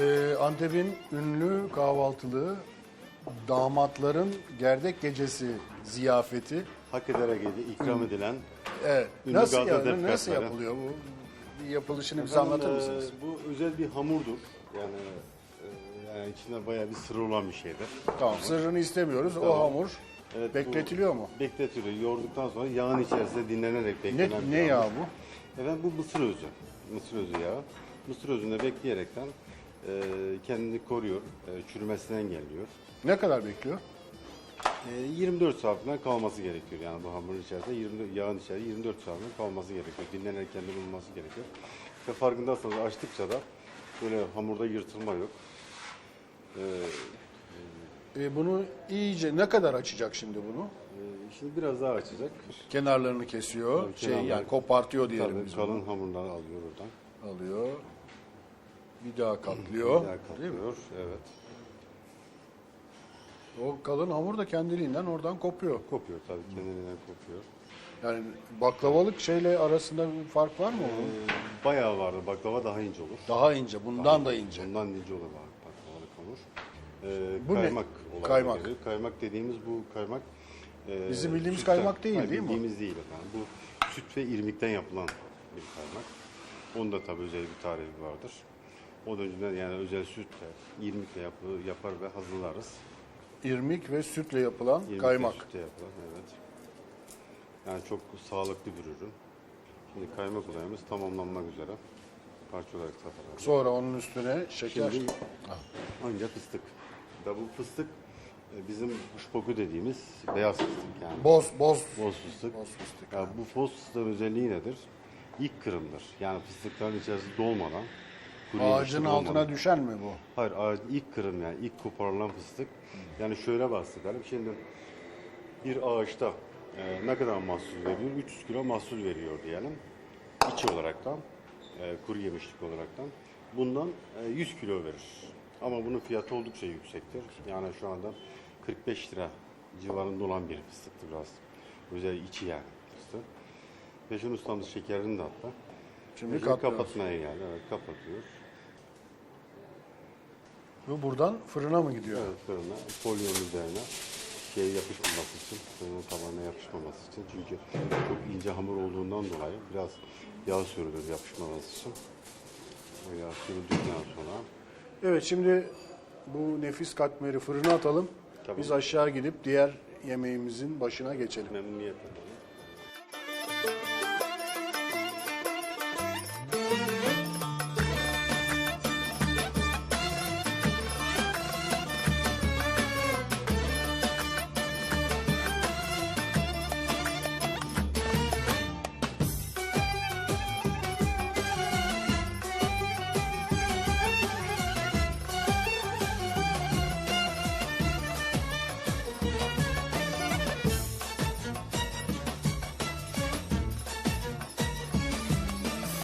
Ee, Antep'in ünlü kahvaltılığı damatların gerdek gecesi ziyafeti. Hak ederek ikram edilen Evet. Ünlü Nasıl, Gaziantep yani, nasıl katmeri. yapılıyor bu? Bir yapılışını bize Efendim, anlatır e, mısınız? Bu özel bir hamurdur. Yani, e, yani içinde bayağı bir sır olan bir şeydir. Tamam sırrını istemiyoruz. O hamur Evet, bu bekletiliyor mu? Bekletiliyor. Yoğurduktan sonra yağın içerisinde dinlenerek Ne, beklenen bir ne hamur. bu? Efendim bu mısır özü. Mısır özü yağı. Mısır özünde bekleyerekten e, kendini koruyor. E, çürümesini engelliyor. Ne kadar bekliyor? E, 24 saat falan kalması gerekiyor. Yani bu hamurun içerisinde 24, yağın içerisinde 24 saat falan kalması gerekiyor. Dinlenerek kendini bulması gerekiyor. Ve farkındaysanız açtıkça da böyle hamurda yırtılma yok. E, Ee, bunu iyice ne kadar açacak şimdi bunu? e, şimdi biraz daha açacak. Kenarlarını kesiyor. Tabii, şey kenarları- yani kopartıyor diyelim Tabii biz kalın hamurdan alıyor oradan. bunu. Alıyor. Bir daha katlıyor. Bir daha Değil mi? katlıyor. Evet. O kalın hamur da kendiliğinden oradan kopuyor. Kopuyor tabii kendinden kopuyor. Yani baklavalık şeyle arasında bir fark var mı onun? Ee, bayağı vardı. Baklava daha ince olur. Daha ince, bundan da ince. Bundan ince olur bak- baklavalık hamur. Ee, Bu ne? kaymak olarak Kaymak. geliyor. Kaymak dediğimiz bu kaymak e, Bizim bildiğimiz sütten- kaymak değil, Hayır, değil mi? Bildiğimiz değil efendim. Bu süt ve irmikten yapılan bir kaymak. Onda tabii özel bir tarifi vardır. O da önceden yani özel sütle, irmikle yapı, yapar ve hazırlarız. İrmik ve sütle yapılan İrmik ve kaymak. sütle yapılan, evet. Yani çok sağlıklı bir ürün. Şimdi kaymak olayımız tamamlanmak üzere. Parça olarak satarız. Sonra onun üstüne şeker. Şimdi önce fıstık. Da bu fıstık e, bizim kuşboku dediğimiz beyaz fıstık yani. Boz, boz. Boz fıstık. Boz fıstık. Ya bu boz fıstığın özelliği nedir? İlk kırımdır. Yani fıstıkların içerisi dolmadan. Ağacın altına düşen mi bu? Hayır ağacın ilk kırım yani ilk koparılan fıstık. Yani şöyle bahsedelim. Şimdi bir ağaçta e, ne kadar mahsul veriyor? 300 kilo mahsul veriyor diyelim. İçi olaraktan, e, kuru yemişlik olaraktan. Bundan e, 100 kilo verir. Ama bunun fiyatı oldukça yüksektir. Yani şu anda 45 lira civarında olan bir fıstıktır biraz. Özel içi yani fıstık. Peşin ustamız şekerini de attı. Şimdi katlıyoruz. kapatmaya geldi. Evet kapatıyor. Bu buradan fırına mı gidiyor? Evet fırına folyonun üzerine şey yapışmaması için, fırının tabanına yapışmaması için. Çünkü çok ince hamur olduğundan dolayı biraz yağ sürülür yapışmaması için. O yağ sürüldükten sonra Evet şimdi bu nefis katmeri fırına atalım. Tamam. Biz aşağı gidip diğer yemeğimizin başına geçelim. memnuniyetle.